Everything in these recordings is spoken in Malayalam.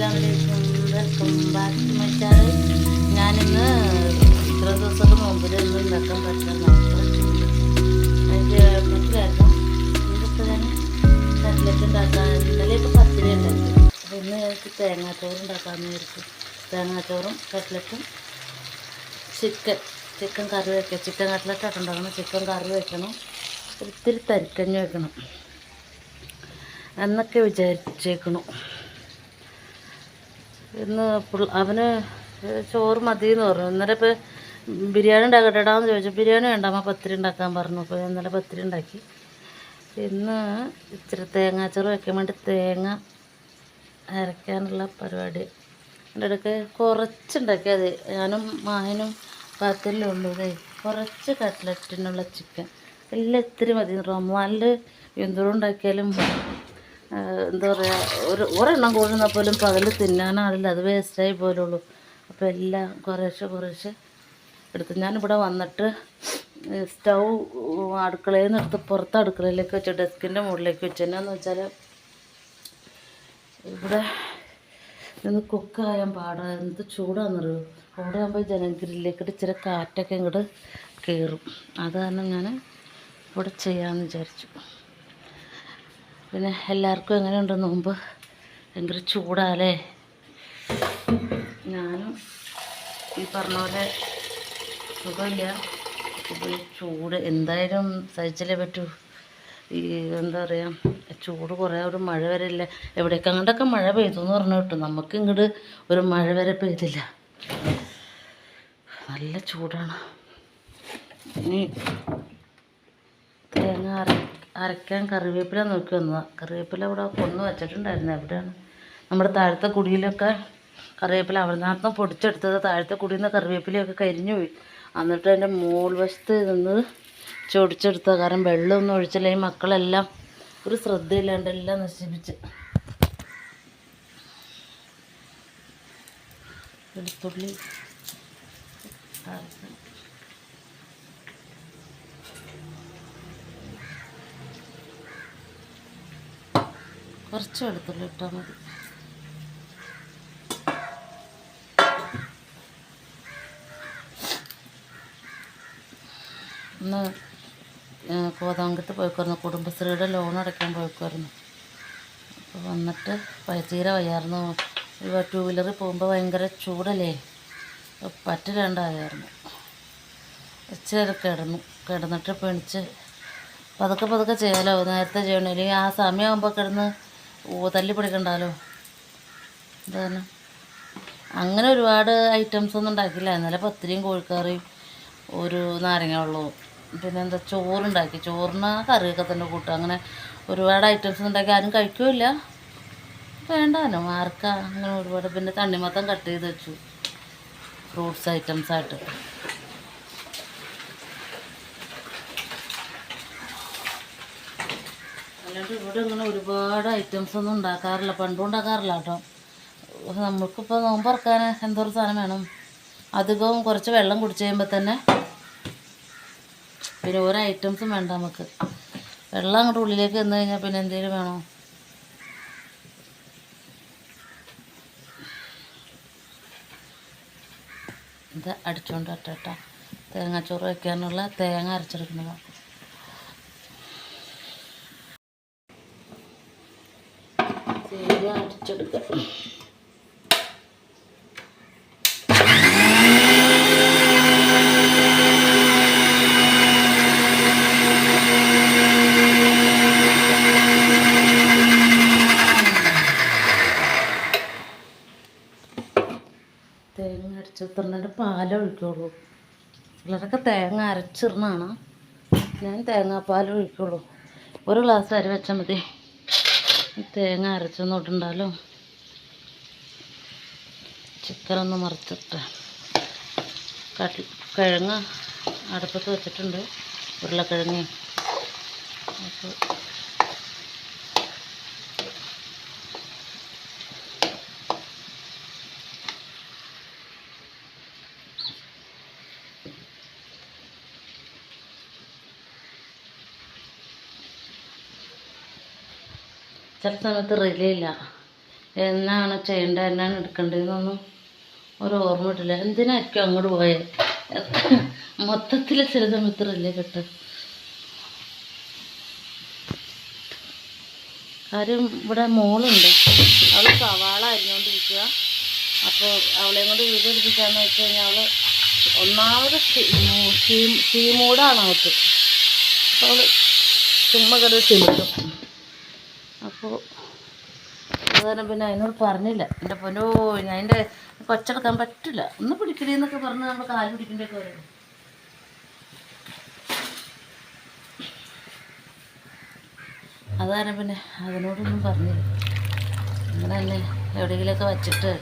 അസ്സാമലൈക്കും welcome back to my channel ഞാനിന്ന് ഇത്ര ദിവസത്തെ മുമ്പിൽ ഇന്ന് ഉണ്ടാക്കാൻ പറ്റുന്ന അതിന്റെ മറ്റു ഇന്നിപ്പോൾ ഞാൻ കട്ട്ലറ്റ് ഉണ്ടാക്കാൻ ഇന്നലെ ഇപ്പോൾ പത്തിരി ഉണ്ടാക്കി. അപ്പോൾ ഇന്ന് എനിക്ക് തേങ്ങാച്ചോറ് ഉണ്ടാക്കാമെന്ന് വിചാരിച്ചു. തേങ്ങാച്ചോറും കട്ട്ലറ്റും ചിക്കൻ ചിക്കൻ കറി വയ്ക്കുക ചിക്കൻ കട്ട്ലറ്റ് ഉണ്ടാക്കണം ചിക്കൻ കറി വെക്കണം. ഒത്തിരി തരിക്കഞ്ഞ് വെക്കണം. എന്നൊക്കെ വിചാരിച്ചേക്കണു. ഇന്ന് അവന് ചോറ് മതി എന്ന് പറഞ്ഞു. ഇന്നലെ ഇപ്പോൾ ബിരിയാണി ഉണ്ടാക്കട്ടെടാന്ന് ചോദിച്ചു. ബിരിയാണി വേണ്ട അമ്മ പത്തിരി ഉണ്ടാക്കാൻ പറഞ്ഞു. അപ്പോൾ ഇന്നലെ പത്തിരി ഉണ്ടാക്കി. ഇന്ന് ഇച്ചിരി തേങ്ങാച്ചോറ് വയ്ക്കാൻ വേണ്ടി തേങ്ങ അരയ്ക്കാനുള്ള പരിപാടി. എന്റെ ഇടയ്ക്ക് കുറച്ചുണ്ടാക്കി. അത് ഞാനും മായനും പാത്തല്ലേ ഉള്ളൂ. കുറച്ച് കട്ട്ലറ്റിനുള്ള ചിക്കൻ. എല്ലാം ഇത്തിരി മതി റൊമാനിൽ എന്തോ ഉണ്ടാക്കിയാലും എന്താ പറയുക ഒരു ഒരെണ്ണം കൂടുന്നാൽ പോലും പകൽ തിന്നാനാളില്ല അത് വേസ്റ്റായി പോലുള്ളൂ. അപ്പോൾ എല്ലാം കുറേശ്ശെ കുറേശ്ശെ എടുത്ത് ഞാനിവിടെ വന്നിട്ട് സ്റ്റൗ അടുക്കളയിൽ നിന്ന് എടുത്ത് പുറത്ത് അടുക്കളയിലേക്ക് വെച്ചു. ഡെസ്കിന്റെ മുകളിലേക്ക് വെച്ചു. എന്നാന്ന് വെച്ചാൽ ഇവിടെ നിന്ന് കുക്കായാൻ പാടാ. എന്ത് ചൂടാണെന്നറിയോ അവിടെ ആകുമ്പോൾ ജനഗിരിലേക്ക് ഇച്ചിരി കാറ്റൊക്കെ ഇങ്ങോട്ട് കയറും അത് കാരണം ഞാൻ ഇവിടെ ചെയ്യാമെന്ന് വിചാരിച്ചു. പിന്നെ എല്ലാവർക്കും എങ്ങനെയുണ്ട് നോമ്പ്? ഭയങ്കര ചൂടാലേ ഞാനും ഈ പറഞ്ഞ പോലെ സുഖമില്ല. ഇപ്പോൾ ചൂട് എന്തായാലും സഹിച്ചല്ലേ പറ്റൂ. ഈ എന്താ പറയുക ചൂട് കുറേ ഒരു മഴ വരെ ഇല്ല. എവിടേക്ക് അങ്ങോട്ടൊക്കെ മഴ പെയ്തു എന്ന് പറഞ്ഞു കിട്ടും. നമുക്ക് ഇങ്ങോട്ട് ഒരു മഴ വരെ പെയ്തില്ല. നല്ല ചൂടാണ്. ഇനി തേങ്ങ അര അരയ്ക്കാൻ കറിവേപ്പില നോക്കി വന്നതാണ് കറിവേപ്പില ഇവിടെ കൊന്നു വെച്ചിട്ടുണ്ടായിരുന്നു. എവിടെയാണ്? നമ്മുടെ താഴത്തെ കുടിയിലൊക്കെ കറിവേപ്പില അവിടുന്ന് പൊടിച്ചെടുത്തത്. താഴത്തെ കുടിയിൽ നിന്ന് കറിവേപ്പിലയൊക്കെ കരിഞ്ഞു പോയി. എന്നിട്ട് അതിന്റെ മോൾ വശത്ത് നിന്ന് ചൊടിച്ചെടുത്ത കാരണം വെള്ളമൊന്നും ഒഴിച്ചില്ല. ഈ മക്കളെല്ലാം ഒരു ശ്രദ്ധയില്ലാണ്ട് എല്ലാം നശിപ്പിച്ച്. വെളുത്തുള്ളി കുറച്ച് വെളുത്തുള്ളി ഇട്ടാൽ മതി. ഇന്ന് കോതാങ്കത്ത് പോയിക്കോരുന്നു കുടുംബശ്രീയുടെ ലോൺ അടയ്ക്കാൻ പോയിക്കോരുന്നു അപ്പോൾ വന്നിട്ട് പ- തീരെ വയ്യായിരുന്നു ടൂ വീലറിൽ പോകുമ്പോൾ ഭയങ്കര ചൂടല്ലേ? പറ്റില്ലാണ്ടായിരുന്നു ഇച്ചിരി കിടന്നു കിടന്നിട്ട് പെണിച്ച് പതുക്കെ പതുക്കെ ചെയ്യാലോ? നേരത്തെ ചെയ്യണം? ഇല്ലെങ്കിൽ ആ സമയമാകുമ്പോൾ കിടന്ന് ഓ തല്ലി പിടിക്കണ്ടല്ലോ എന്താണ് അങ്ങനെ ഒരുപാട് ഐറ്റംസ് ഒന്നും ഉണ്ടാക്കില്ല ഇന്നലെ പത്തിരിയും കോഴിക്കറിയും ഒരു നാരങ്ങ വെള്ളവും പിന്നെ എന്താ ചോറുണ്ടാക്കി. ചോറിന് കറിയൊക്കെ തന്നെ കൂട്ടും അങ്ങനെ ഒരുപാട് ഐറ്റംസ് ഉണ്ടാക്കി. ആരും കഴിക്കില്ല. വേണ്ടാനോ ആർക്കാ അങ്ങനെ ഒരുപാട്. പിന്നെ തണ്ണിമത്തം കട്ട് ചെയ്ത് വെച്ചു. ഫ്രൂട്ട്സ് ഐറ്റംസ് അല്ലാണ്ട് ഇവിടെ ഇങ്ങനെ ഒരുപാട് ഐറ്റംസ് ഒന്നും ഉണ്ടാക്കാറില്ല. പണ്ടും ഉണ്ടാക്കാറില്ല കേട്ടോ. നമുക്കിപ്പോൾ നോമ്പ് ഇറക്കാൻ എന്തോരം സാധനം വേണം? അധികവും കുറച്ച് വെള്ളം കുടിച്ച് കഴിയുമ്പോൾ തന്നെ പിന്നെ ഓരോ ഐറ്റംസും വേണ്ട നമുക്ക്. വെള്ളം അങ്ങോട്ട് ഉള്ളിലേക്ക് വന്നു കഴിഞ്ഞാൽ പിന്നെ എന്തെങ്കിലും വേണോ? ഇത് അടിച്ചുകൊണ്ട് വരട്ടെ തേങ്ങാച്ചോറ് വയ്ക്കാനുള്ള തേങ്ങ അരച്ചെടുക്കുന്നതാണ് തേങ്ങ അരച്ചെടുക്കുക തേങ്ങ അരച്ചിട്ടുണ്ടെങ്കിൽ പാലേ ഒഴിക്കുള്ളൂ. ചിലരൊക്കെ തേങ്ങ അരച്ചിടണതാണ് ഞാൻ തേങ്ങാപ്പാൽ ഒഴിക്കുള്ളൂ. ഒരു ഗ്ലാസ് അരി വെച്ചാൽ മതി. തേങ്ങ അരച്ചൊന്നിട്ടുണ്ടല്ലോ ചിക്കനൊന്ന് മറിച്ചിട്ട്. കട്ടി കിഴങ്ങ് അടുപ്പത്ത് വെച്ചിട്ടുണ്ട്. ഉരുളക്കിഴങ്ങ്. അപ്പോൾ ചില സമയത്ത് റിലേ ഇല്ല എന്നാണ് ചെയ്യേണ്ടത്? എന്നാണ് എടുക്കേണ്ടതെന്നൊന്നും ഒരു ഓർമ്മ ഇട്ടില്ല. എന്തിനായിരിക്കും അങ്ങോട്ട് പോയത് മൊത്തത്തിൽ ചില സമയത്ത് സമയത്തല്ലേ കിട്ടും. കാര്യം ഇവിടെ മോളുണ്ട്. അവൾ സവാള അരിഞ്ഞുകൊണ്ടിരിക്കുക അപ്പോൾ അവളെയും കൊണ്ട് വീഡിയോ എടുപ്പിക്കാന്ന് വെച്ച് കഴിഞ്ഞാൽ അവൾ ഒന്നാമത് സീമൂടാണ് അവൾക്ക്. അപ്പോൾ അവൾ ചുമ്മാ കറി ചിമിട്ടും അപ്പോൾ അതുകാരണം പിന്നെ അതിനോട് പറഞ്ഞില്ല. എന്റെ പൊന്നോ ഞാൻ എന്റെ കൊച്ചെടുക്കാൻ പറ്റില്ല. ഒന്ന് പിടിക്കണേ എന്നൊക്കെ പറഞ്ഞ് നമ്മൾ കാൽ പിടിക്കേണ്ടൊക്കെ വരും അത് കാരണം പിന്നെ അതിനോടൊന്നും പറഞ്ഞില്ല. അങ്ങനെ തന്നെ എവിടെയെങ്കിലുമൊക്കെ വച്ചിട്ട്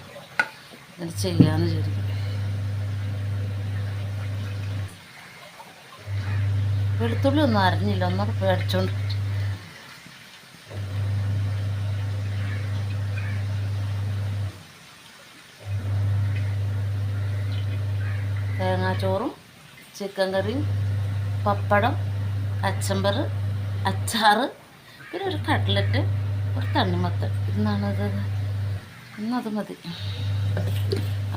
അത് ചെയ്യാന്ന് ചോദിക്കും വെളുത്തുള്ളി ഒന്നും അറിഞ്ഞില്ല ഒന്നും പേടിച്ചോണ്ട് തേങ്ങാച്ചോറും ചിക്കൻ കറിയും പപ്പടം അച്ചമ്പർ അച്ചാറ് പിന്നെ ഒരു കട്ട്ലറ്റ് ഒരു തണ്ണിമത്തൻ. ഇന്നാണത്. ഇന്നത് മതി.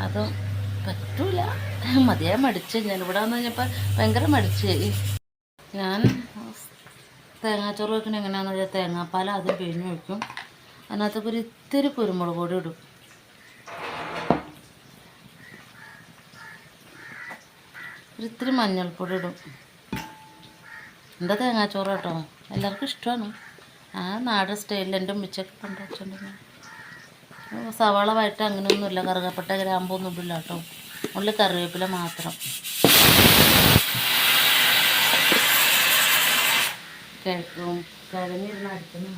അതും പറ്റൂല. മതിയായി മടിച്ച് ഞാനിവിടെ വന്ന് കഴിഞ്ഞപ്പോൾ ഭയങ്കര മടിച്ച്. ഞാൻ തേങ്ങാച്ചോറ് വെക്കണ എങ്ങനെയാണെന്ന് വെച്ചാൽ തേങ്ങാപ്പാൽ ആദ്യം പിഴിഞ്ഞ് വയ്ക്കും അതിനകത്തൊക്കെ ഒരു ഇത്തിരി കുരുമുളക് പൊടി ഇടും. ഒരു ഇത്തിരി മഞ്ഞൾപ്പൊടി ഇടും. എന്റെ തേങ്ങാച്ചോറ് കേട്ടോ? എല്ലാവർക്കും ഇഷ്ടമാണ്. ആ നാടൻ സ്റ്റൈലിൽ എന്റെ ഉമ്മച്ചൊക്കെ സവാളമായിട്ട് സവാള അങ്ങനെയൊന്നുമില്ല. കറുകപ്പെട്ട ഗ്രാമ്പൊന്നും ഇടില്ല കേട്ടോ. ഉള്ളി കറിവേപ്പില മാത്രം. കിഴക്കും. കിഴങ്ങിരുന്ന് അടിക്കുന്നു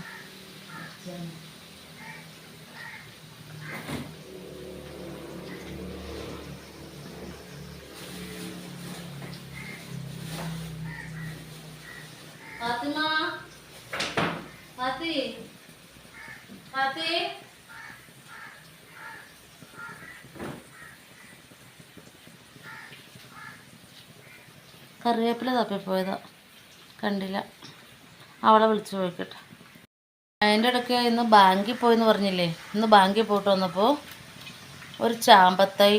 ഫാത്തിമ. ഫാത്തി. ഫാത്തി. കറിവേപ്പില തപ്പിപ്പോയതാ കണ്ടില്ല. അവളെ വിളിച്ചു പോയിക്കട്ടെ. അതിന്റെ ഇടയ്ക്ക് ഇന്ന് ബാങ്കിൽ പോയെന്ന് പറഞ്ഞില്ലേ? ഇന്ന് ബാങ്കിൽ പോയിട്ട് വന്നപ്പോൾ ഒരു ചാമ്പത്തൈ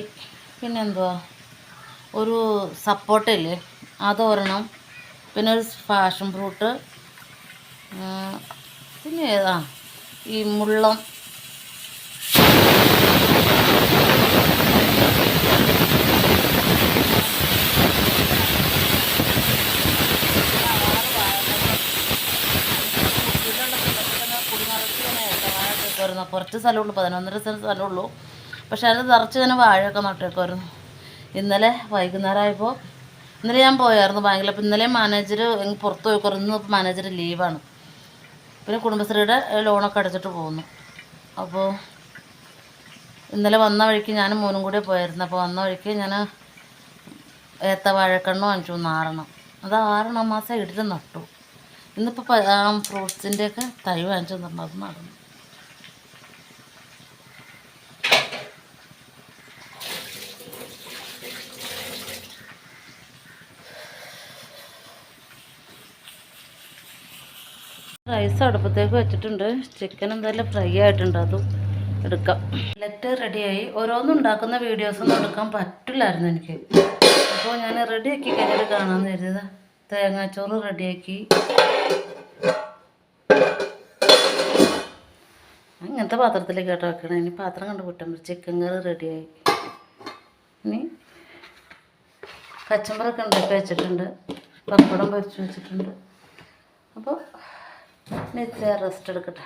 പിന്നെന്തുവാ ഒരു സപ്പോർട്ടയില്ലേ അതൊരെണ്ണം പിന്നെ ഒരു ഫാഷൻ ഫ്രൂട്ട് പിന്നെ ഏതാ? ഈ മുള്ളം. കുറച്ച് സ്ഥലമുള്ളൂ പതിനൊന്നര സെന്റ് സ്ഥലമുള്ളൂ. പക്ഷെ അത് നിറച്ച് തന്നെ വാഴയൊക്കെ നട്ടേക്കുമായിരുന്നു ഇന്നലെ വൈകുന്നേരം ആയപ്പോൾ ഇന്നലെ ഞാൻ പോയായിരുന്നു ബാങ്കിൽ. അപ്പോൾ ഇന്നലെ മാനേജർ പുറത്ത് പോയി ഇന്ന് മാനേജർ ലീവാണ് പിന്നെ കുടുംബശ്രീയുടെ ലോണൊക്കെ അടച്ചിട്ട് പോകുന്നു അപ്പോൾ ഇന്നലെ വന്ന വഴിക്ക് ഞാൻ മോനും കൂടെ പോയായിരുന്നു. അപ്പോൾ വന്ന വഴിക്ക് ഞാൻ ഏത്ത വാഴക്കണ്ണു വാങ്ങിച്ചു. നാറണം അത് ആറെണ്ണം മാസം ഇടിച്ച് നട്ടു. ഇന്നിപ്പോൾ ഫ്രൂട്ട്സിന്റെയൊക്കെ തൈ വാങ്ങിച്ചു തന്നിട്ടുണ്ട്. അത് നടന്നു. റൈസ് അടുപ്പത്തേക്ക് വെച്ചിട്ടുണ്ട്. ചിക്കൻ എന്തായാലും ഫ്രൈ ആയിട്ടുണ്ട്. അതും എടുക്കാം. ലെറ്റ് റെഡിയായി ഓരോന്നും ഉണ്ടാക്കുന്ന വീഡിയോസൊന്നും എടുക്കാൻ പറ്റില്ലായിരുന്നു എനിക്ക്. അപ്പോൾ ഞാൻ റെഡിയാക്കി കഴിഞ്ഞിട്ട് കാണാമെന്ന് കരുതിയത്. തേങ്ങാച്ചോറ് റെഡിയാക്കി ഇങ്ങനത്തെ പാത്രത്തിലേക്ക് കേട്ടോ വെക്കണം. ഇനി പാത്രം കണ്ട് വിട്ടാൽ ചിക്കൻ കറി റെഡിയായി ഇനി കച്ചമ്പറൊക്കെ ഉണ്ടാക്കി വെച്ചിട്ടുണ്ട്. പപ്പടം പൊരിച്ച് വെച്ചിട്ടുണ്ട്. അപ്പോൾ ഇത്ര റെസ്റ്റ് എടുക്കട്ടെ.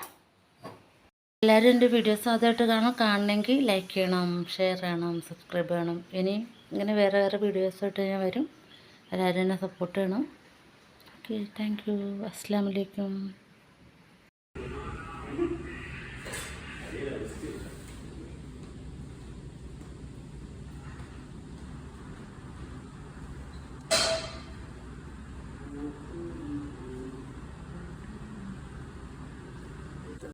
എല്ലാവരും എന്റെ വീഡിയോസ് ആദ്യമായിട്ട് കാണാം കാണണമെങ്കിൽ ലൈക്ക് ചെയ്യണം ഷെയർ ചെയ്യണം സബ്സ്ക്രൈബ് ചെയ്യണം. ഇനി ഇങ്ങനെ വേറെ വേറെ വീഡിയോസായിട്ട് ഞാൻ വരും. എല്ലാവരും എന്നെ സപ്പോർട്ട് ചെയ്യണം. ഓക്കെ താങ്ക് യു അസ്സാം വലൈക്കും